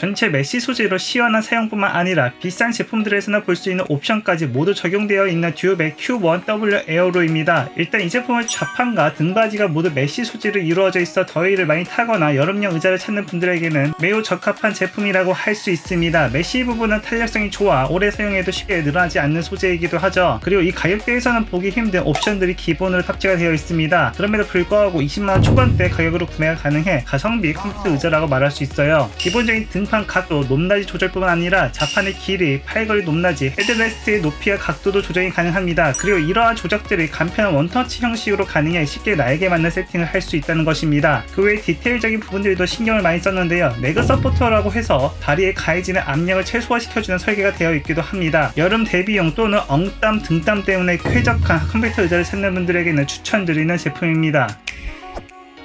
전체 메쉬 소재로 시원한 사용뿐만 아니라 비싼 제품들에서나 볼 수 있는 옵션까지 모두 적용되어 있는 듀오백 Q1W 에어로입니다. 일단 이 제품은 좌판과 등받이가 모두 메쉬 소재로 이루어져 있어 더위를 많이 타거나 여름용 의자를 찾는 분들에게는 매우 적합한 제품이라고 할 수 있습니다. 메쉬 부분은 탄력성이 좋아 오래 사용해도 쉽게 늘어나지 않는 소재이기도 하죠. 그리고 이 가격대에서는 보기 힘든 옵션들이 기본으로 탑재가 되어 있습니다. 그럼에도 불구하고 20만원 초반대 가격으로 구매가 가능해 가성비 컴퓨터 의자라고 말할 수 있어요. 기본적인 등판 각도, 높낮이 조절뿐만 아니라 자판의 길이, 팔걸이 높낮이, 헤드레스트의 높이와 각도도 조정이 가능합니다. 그리고 이러한 조작들이 간편한 원터치 형식으로 가능해 쉽게 나에게 맞는 세팅을 할 수 있다는 것입니다. 그 외 디테일적인 부분들도 신경을 많이 썼는데요. 레그 서포터라고 해서 다리에 가해지는 압력을 최소화시켜주는 설계가 되어 있기도 합니다. 여름 대비용 또는 엉땀, 등땀 때문에 쾌적한 컴퓨터 의자를 찾는 분들에게는 추천드리는 제품입니다.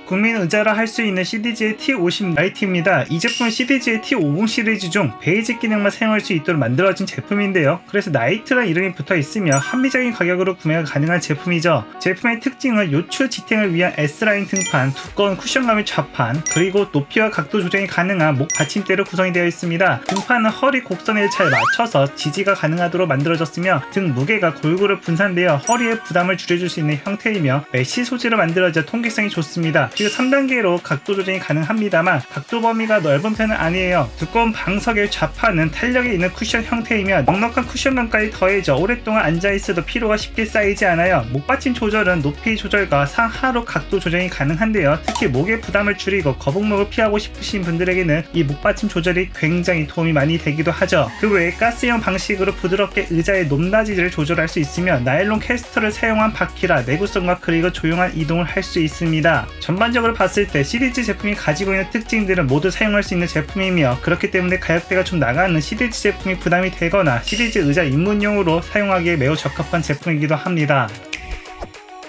국민 의자라 할 수 있는 CDG의 T50 라이트입니다. 이 제품은 CDG의 T50 시리즈 중 베이직 기능만 사용할 수 있도록 만들어진 제품인데요. 그래서 나이트란 이름이 붙어 있으며 합리적인 가격으로 구매가 가능한 제품이죠. 제품의 특징은 요추 지탱을 위한 S라인 등판, 두꺼운 쿠션감의 좌판, 그리고 높이와 각도 조정이 가능한 목 받침대로 구성이 되어 있습니다. 등판은 허리 곡선에 잘 맞춰서 지지가 가능하도록 만들어졌으며 등 무게가 골고루 분산되어 허리의 부담을 줄여줄 수 있는 형태이며 메쉬 소재로 만들어져 통기성이 좋습니다. 그리고 3단계로 각도 조정이 가능합니다만 각도 범위가 넓은 편은 아니에요. 두꺼운 방석의 좌판은 탄력이 있는 쿠션 형태이며 넉넉한 쿠션감까지 더해져 오랫동안 앉아있어도 피로가 쉽게 쌓이지 않아요. 목받침 조절은 높이 조절과 상하로 각도 조정이 가능한데요. 특히 목의 부담을 줄이고 거북목을 피하고 싶으신 분들에게는 이 목받침 조절이 굉장히 도움이 많이 되기도 하죠. 그 외에 가스형 방식으로 부드럽게 의자의 높낮이를 조절할 수 있으며 나일론 캐스터를 사용한 바퀴라 내구성과 그리고 조용한 이동을 할 수 있습니다. 전반 적으로 봤을 때 시리즈 제품이 가지고 있는 특징들은 모두 사용할 수 있는 제품이며 그렇기 때문에 가격대가 좀 나가는 시리즈 제품이 부담이 되거나 시리즈 의자 입문용으로 사용하기에 매우 적합한 제품이기도 합니다.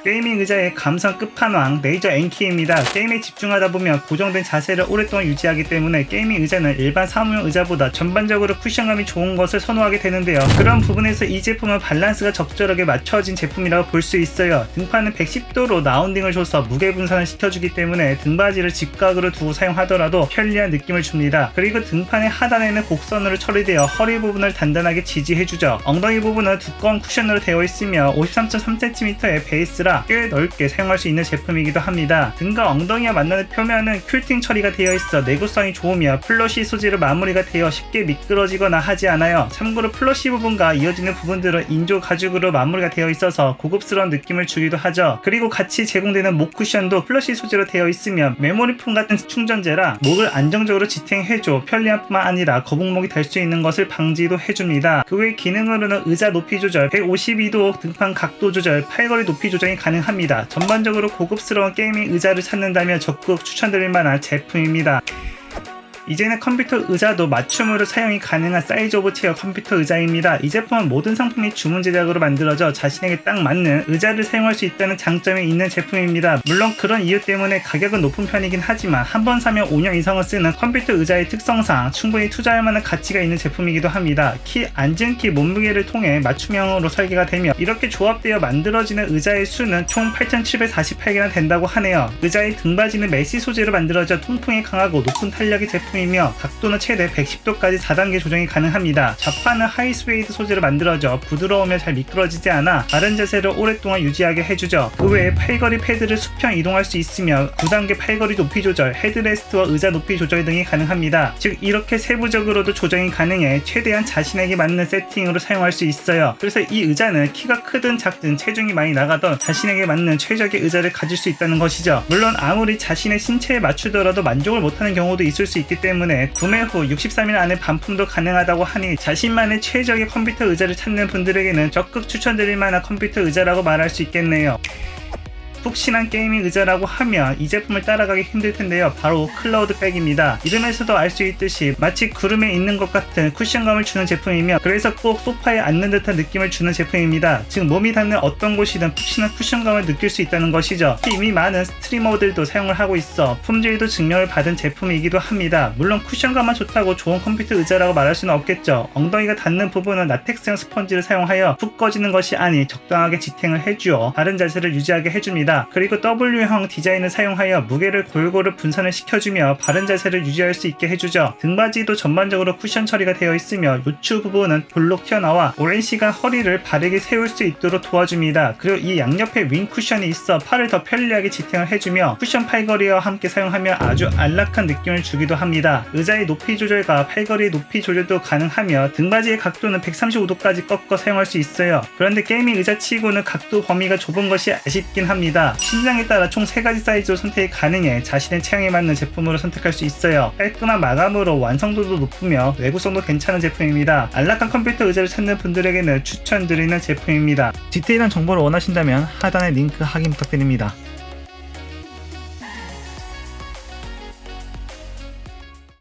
게이밍 의자의 감성 끝판왕 레이저 NK입니다. 게임에 집중하다 보면 고정된 자세를 오랫동안 유지하기 때문에 게이밍 의자는 일반 사무용 의자보다 전반적으로 쿠션감이 좋은 것을 선호하게 되는데요. 그런 부분에서 이 제품은 밸런스가 적절하게 맞춰진 제품이라고 볼 수 있어요. 등판은 110도로 라운딩을 줘서 무게 분산을 시켜주기 때문에 등받이를 직각으로 두고 사용하더라도 편리한 느낌을 줍니다. 그리고 등판의 하단에는 곡선으로 처리되어 허리 부분을 단단하게 지지해주죠. 엉덩이 부분은 두꺼운 쿠션으로 되어 있으며 53.3cm의 베이스라 꽤 넓게 사용할 수 있는 제품이기도 합니다. 등과 엉덩이와 만나는 표면은 퀼팅 처리가 되어 있어 내구성이 좋으며 플러시 소재로 마무리가 되어 쉽게 미끄러지거나 하지 않아요. 참고로 플러시 부분과 이어지는 부분들은 인조 가죽으로 마무리가 되어 있어서 고급스러운 느낌을 주기도 하죠. 그리고 같이 제공되는 목 쿠션도 플러시 소재로 되어 있으며 메모리폼 같은 충전재라 목을 안정적으로 지탱해줘 편리함 뿐만 아니라 거북목이 될 수 있는 것을 방지도 해줍니다. 그 외 기능으로는 의자 높이 조절, 152도 등판 각도 조절, 팔걸이 높이 조정이 가능합니다. 전반적으로 고급스러운 게이밍 의자를 찾는다면 적극 추천드릴 만한 제품입니다. 이제는 컴퓨터 의자도 맞춤으로 사용이 가능한 사이즈 오브 체어 컴퓨터 의자입니다. 이 제품은 모든 상품이 주문 제작으로 만들어져 자신에게 딱 맞는 의자를 사용할 수 있다는 장점이 있는 제품입니다. 물론 그런 이유 때문에 가격은 높은 편이긴 하지만 한 번 사면 5년 이상을 쓰는 컴퓨터 의자의 특성상 충분히 투자할 만한 가치가 있는 제품이기도 합니다. 키 앉은 키 몸무게를 통해 맞춤형으로 설계가 되며 이렇게 조합되어 만들어지는 의자의 수는 총 8,748개나 된다고 하네요. 의자의 등받이는 메시 소재로 만들어져 통풍이 강하고 높은 탄력의 제품 제품이며 각도는 최대 110도까지 4단계 조정이 가능합니다. 좌판은 하이스웨이드 소재로 만들어져 부드러우며 잘 미끄러지지 않아 바른 자세를 오랫동안 유지하게 해주죠. 그 외에 팔걸이 패드를 수평 이동할 수 있으며 9단계 팔걸이 높이 조절, 헤드레스트와 의자 높이 조절 등이 가능합니다. 즉 이렇게 세부적으로도 조정이 가능해 최대한 자신에게 맞는 세팅으로 사용할 수 있어요. 그래서 이 의자는 키가 크든 작든 체중이 많이 나가던 자신에게 맞는 최적의 의자를 가질 수 있다는 것이죠. 물론 아무리 자신의 신체에 맞추더라도 만족을 못하는 경우도 있을 수 있기 때문에 구매 후 63일 안에 반품도 가능하다고 하니 자신만의 최적의 컴퓨터 의자를 찾는 분들에게는 적극 추천드릴 만한 컴퓨터 의자라고 말할 수 있겠네요. 푹신한 게이밍 의자라고 하면 이 제품을 따라가기 힘들 텐데요. 바로 클라우드 백입니다. 이름에서도 알 수 있듯이 마치 구름에 있는 것 같은 쿠션감을 주는 제품이며 그래서 꼭 소파에 앉는 듯한 느낌을 주는 제품입니다. 즉 몸이 닿는 어떤 곳이든 푹신한 쿠션감을 느낄 수 있다는 것이죠. 이미 많은 스트리머들도 사용을 하고 있어 품질도 증명을 받은 제품이기도 합니다. 물론 쿠션감만 좋다고 좋은 컴퓨터 의자라고 말할 수는 없겠죠. 엉덩이가 닿는 부분은 라텍스형 스펀지를 사용하여 푹 꺼지는 것이 아니 적당하게 지탱을 해주어 바른 자세를 유지하게 해줍니다. 그리고 W형 디자인을 사용하여 무게를 골고루 분산을 시켜주며 바른 자세를 유지할 수 있게 해주죠. 등바지도 전반적으로 쿠션 처리가 되어 있으며 요추 부분은 볼록 튀어나와 오랜 시간 허리를 바르게 세울 수 있도록 도와줍니다. 그리고 이 양옆에 윙 쿠션이 있어 팔을 더 편리하게 지탱을 해주며 쿠션 팔걸이와 함께 사용하면 아주 안락한 느낌을 주기도 합니다. 의자의 높이 조절과 팔걸이 높이 조절도 가능하며 등바지의 각도는 135도까지 꺾어 사용할 수 있어요. 그런데 게이밍 의자 치고는 각도 범위가 좁은 것이 아쉽긴 합니다. 신장에 따라 총 3가지 사이즈로 선택이 가능해 자신의 체형에 맞는 제품으로 선택할 수 있어요. 깔끔한 마감으로 완성도도 높으며 외구성도 괜찮은 제품입니다. 안락한 컴퓨터 의자를 찾는 분들에게는 추천드리는 제품입니다. 디테일한 정보를 원하신다면 하단에 링크 확인 부탁드립니다.